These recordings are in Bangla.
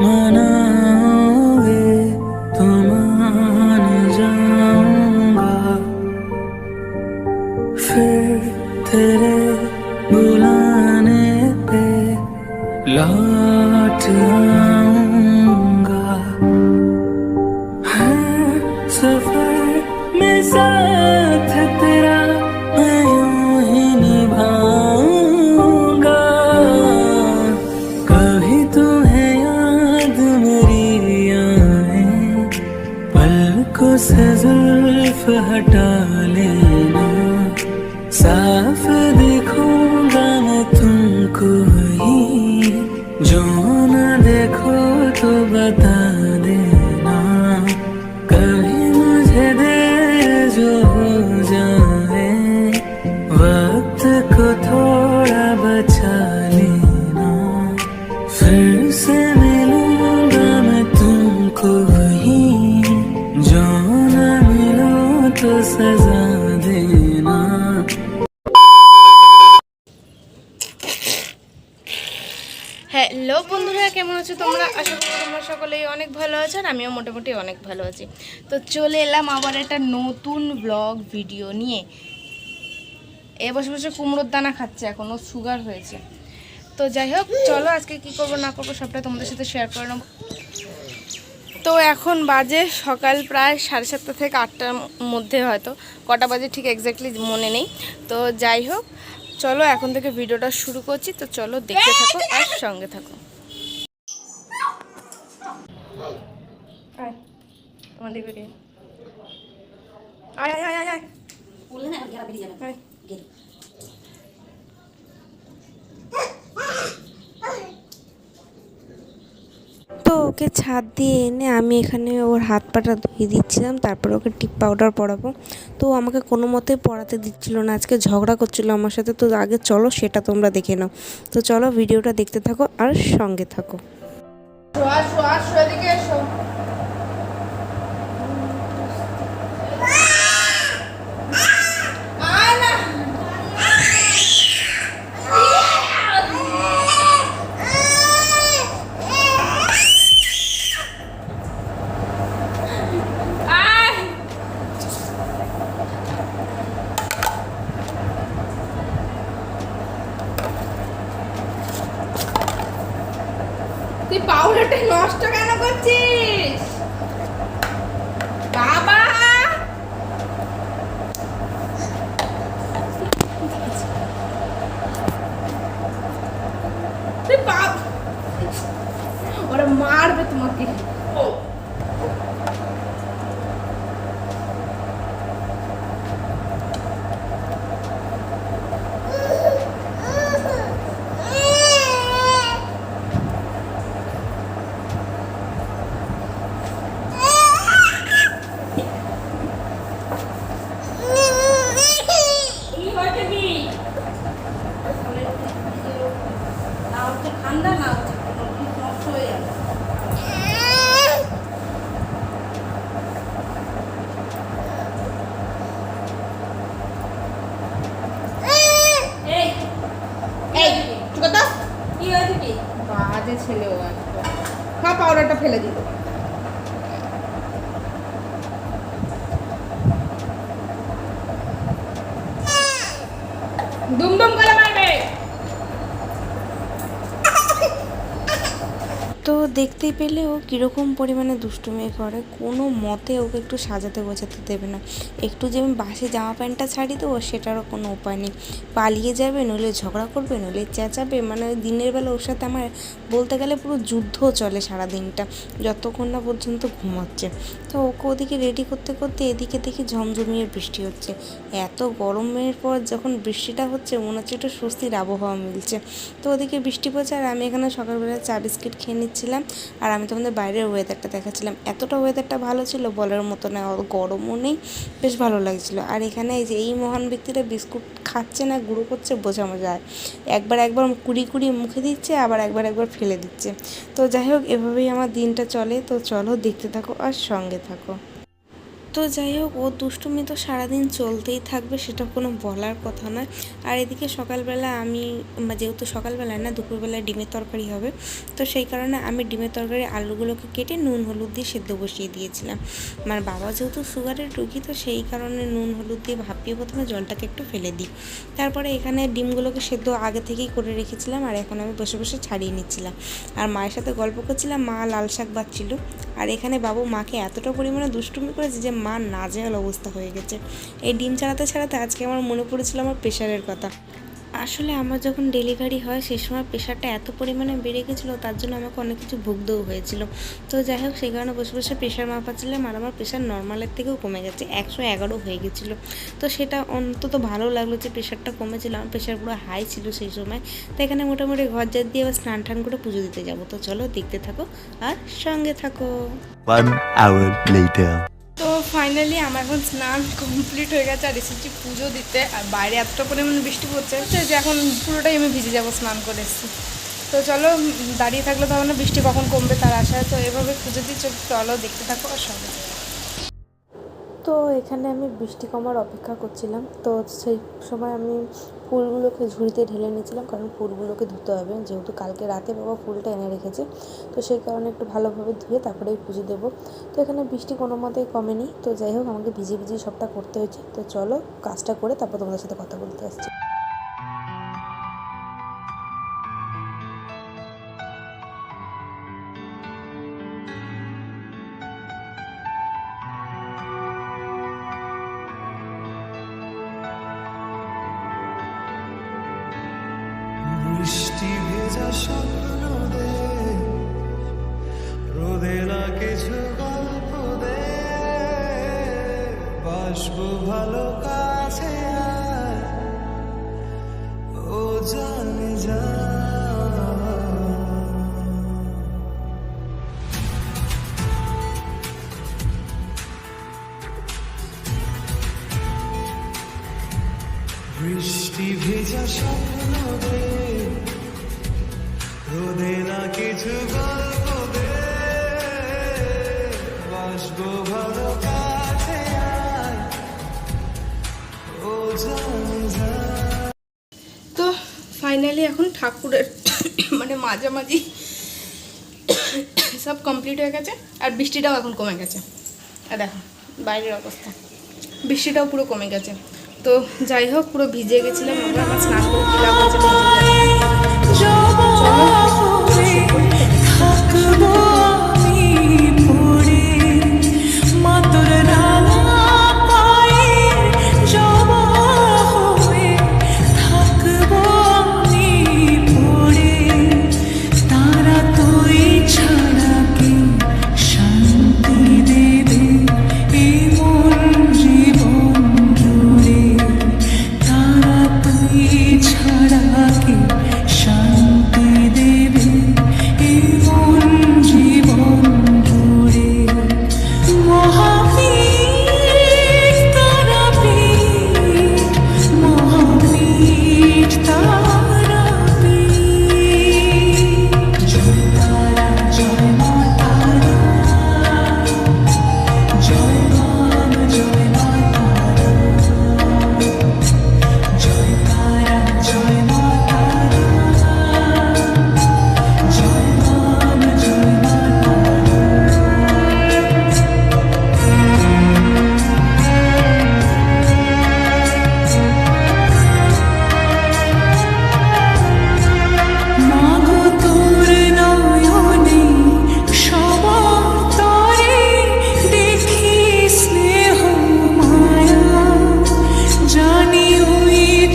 mana হ্যালো বন্ধুরা, কেমন আছো তোমরা? আশা করি তোমরা সকলেই অনেক ভালো আছো আর আমিও মোটামুটি অনেক ভালো আছি। তো চলে এলাম আবার একটা নতুন ব্লগ ভিডিও নিয়ে। এ বসে বসে কুমড়োর দানা খাচ্ছে এখনও সুগার হয়েছে। তো যাই হোক, চলো আজকে কি করব, না করব সবটা তোমাদের সাথে শেয়ার করে নেব। তো এখন বাজে সকাল প্রায় সাড়ে সাতটা থেকে আটটার মধ্যে হয়তো। কটা বাজে ঠিক এক্স্যাক্টলি মনে নেই। তো যাই হোক চলো এখন থেকে ভিডিওটা শুরু করছি তো চলো দেখতে থাকো আর সঙ্গে থাকো। আয়, আমাদের বেরিয়ে। আয়, আয়, আয়, আয়, আয়। আয়। তো ওকে ছাদ দিয়ে এনে আমি এখানে ওর হাত পাটা ধুয়ে দিচ্ছিলাম তারপর ওকে টিপ পাউডার পরাবো। তো আমাকে কোনো মতেই পড়াতে দিচ্ছিল না আজকে ঝগড়া করছিল আমার সাথে তো আগে চলো সেটা তোমরা দেখে নাও। তো চলো ভিডিওটা দেখতে থাকো আর সঙ্গে থাকো। আসো, আসো, এদিকে এসো। আয় না। আয়। তুই পাউডারটা নষ্ট কেন করছিস বাবা তুই পাপ ওরা মারবে তোমাকে কি হয়েছে কি না হচ্ছে ঠান্ডা না হচ্ছে নষ্ট হয়ে যাবে এই এই চুপ কর তো। কি হয়েছে কি বাজে ছেলে ও একটা খা পাউডারটা ফেলে দিল তো দেখতে পেলে ও কীরকম পরিমাণে দুষ্টুমি করে, কোনো মতে ওকে একটু সাজাতে গোছাতে দেবে না। একটু যেমন বাসে জামা প্যান্টটা ছাড়ি দেবো, সেটারও কোনো উপায় নেই। পালিয়ে যাবে, নইলে ঝগড়া করবে, নইলে চেঁচাবে মানে দিনের বেলা ওর সাথে আমার বলতে গেলে পুরো যুদ্ধ চলে সারা দিনটা যতক্ষণ না পর্যন্ত ঘুমাচ্ছে। তো ওকে ওদিকে রেডি করতে করতে এদিকে দেখি ঝমঝমিয়ে বৃষ্টি হচ্ছে। এত গরমের পর যখন বৃষ্টিটা হচ্ছে, মনে হচ্ছে একটু স্বস্তির আবহাওয়া মিলছে। তো ওদিকে বৃষ্টি পড়ছে আর আমি এখানে সকালবেলা চা বিস্কিট খেয়ে নিচ্ছিলাম। আর আমি তোমাদের বাইরের ওয়েদারটা দেখাচ্ছিলাম। এতটা ওয়েদারটা ভালো ছিল বলার মতো না, গরমও নেই, বেশ ভালো লাগছিল। আর এখানে এই যে, এই মহান ব্যক্তিটা বিস্কুট খাচ্ছে না, গুঁড়ো করছে বোঝানো যায় একবার একবার কুড়ি কুড়ি মুখে দিচ্ছে, আবার একবার একবার ফেলে দিচ্ছে। তো যাই হোক, এভাবেই আমার দিনটা চলে। তো চলো দেখতে থাকো আর সঙ্গে থাকো। তো যাই হোক, ও দুষ্টুমি তো সারাদিন চলতেই থাকবে, সেটা কোনো বলার কথা নয়। আর এদিকে সকালবেলা আমি যেহেতু সকালবেলায় না, দুপুরবেলায় ডিমের তরকারি হবে, তো সেই কারণে আমি ডিমের তরকারি আলুগুলোকে কেটে নুন হলুদ দিয়ে সেদ্ধ বসিয়ে দিয়েছিলাম। আমার বাবা যেহেতু সুগারের রুগী, তো সেই কারণে নুন হলুদ দিয়ে ভাপিয়ে প্রথমে জলটাকে একটু ফেলে দিই। তারপরে এখানে ডিমগুলোকে সেদ্ধ আগে থেকেই করে রেখেছিলাম, আর এখন আমি বসে বসে ছাড়িয়ে নিচ্ছিলাম। আর মায়ের সাথে গল্প করছিলাম, মা লাল শাক বাচ্ছিল। আর এখানে বাবু মাকে এতটা পরিমাণে দুষ্টুমি করেছে যে মা নাজেহাল অবস্থা হয়ে গেছে। এই ডিম ছাড়াতে ছাড়াতে আজকে আমার মনে পড়েছিল আমার প্রেশারের কথা। আসলে আমার যখন ডেলিভারি হয়, সেই সময় প্রেশারটা এত পরিমাণে বেড়ে গেছিল, তার জন্য আমাকে অনেক কিছু ভুগতেও হয়েছিল। তো যাই হোক, সেই কারণে বসে বসে প্রেশার মাপাচ্ছিলাম আর আমার প্রেশার নর্মালের থেকেও কমে গেছে, একশো এগারো হয়ে গেছিল। তো সেটা অন্তত ভালো লাগল যে প্রেশারটা কমেছিল, আমার প্রেশার পুরো হাই ছিল সেই সময়। তো এখানে মোটামুটি ঘর জাত দিয়ে আবার স্নান টান করে পুজো দিতে যাব। তো চলো দেখতে থাকো আর সঙ্গে থাকো. তো ফাইনালি আমার এখন স্নান কমপ্লিট হয়ে গেছে, আর এসেছি পুজো দিতে, আর বাইরে এতটা পরিমাণে বৃষ্টি পড়ছে যে এখন পুরোটাই আমি ভিজে যাব স্নান করে এসেছি। তো চলো দাঁড়িয়ে থাকলে তো না বৃষ্টি কখন কমবে তার আশায়। তো এভাবে পুজো দিই চল- চলো দেখতে থাকো আর সবাই তো এখানে আমি বৃষ্টি কমার অপেক্ষা করছিলাম। তো সেই সময় আমি ফুলগুলোকে ঝুড়িতে ঢেলে নিয়েছিলাম কারণ ফুলগুলোকে ধুতে হবে। যেহেতু কালকে রাতে বাবা ফুলটা এনে রেখেছে, তো সেই কারণে একটু ভালোভাবে ধুয়ে তারপরে পুজো দেবো। তো এখানে বৃষ্টি কোনো মতেই কমেনি। তো যাই হোক, আমাকে ভিজে ভিজে সবটা করতে হয়েছে। তো চলো কাজটা করে তারপর তোমাদের সাথে কথা বলতে আসছি। ভালো কাছে ও জানে যা। বৃষ্টি ভেজা স্বপ্ন রোদে না কিছু গল্প এখন ঠাকুরের মানে মাঝামাঝি সব কমপ্লিট হয়ে গেছে, আর বৃষ্টিটাও এখন কমে গেছে। আর দেখো, বাইরের অবস্থা। বৃষ্টিটাও পুরো কমে গেছে। তো যাই হোক, পুরো ভিজে গেছিলাম, আমরা আমার স্নান করে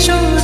show.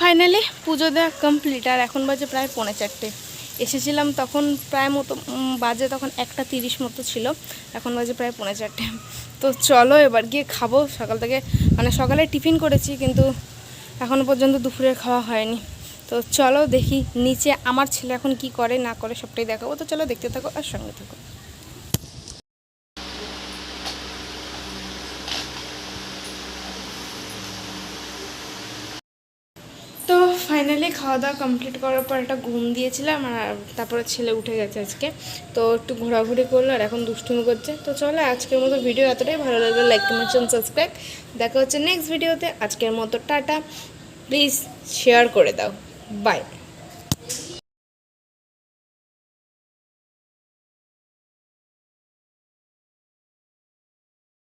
ফাইনালি পুজো দেওয়া কমপ্লিট আর এখন বাজে প্রায় পৌনে চারটে। এসেছিলাম তখন প্রায় মতো বাজে তখন একটা তিরিশ মতো ছিল, এখন বাজে প্রায় পৌনে চারটে। তো চলো এবার গিয়ে খাব, সকাল থেকে মানে সকালে টিফিন করেছি কিন্তু এখনও পর্যন্ত দুপুরের খাওয়া হয়নি। তো চলো দেখি নিচে আমার ছেলে এখন কি করে, না করে সবটাই দেখাবো। তো চলো দেখতে থাকো আর সঙ্গে থাকো তো ফাইনালি খাওয়া দাওয়া কমপ্লিট করার পর একটা ঘুম দিয়েছিলাম আর তারপরে ছেলে উঠে গেছে আজকে। তো একটু ঘোরাঘুরি করল আর এখন দুষ্টুমি করছে। তো চলো আজকের মতো ভিডিও এতটাই। ভালো লাগল লাইক কমেন্ট সাবস্ক্রাইব দেখা হচ্ছে নেক্সট ভিডিওতে আজকের মতো টাটা। প্লিজ শেয়ার করে দাও। বাই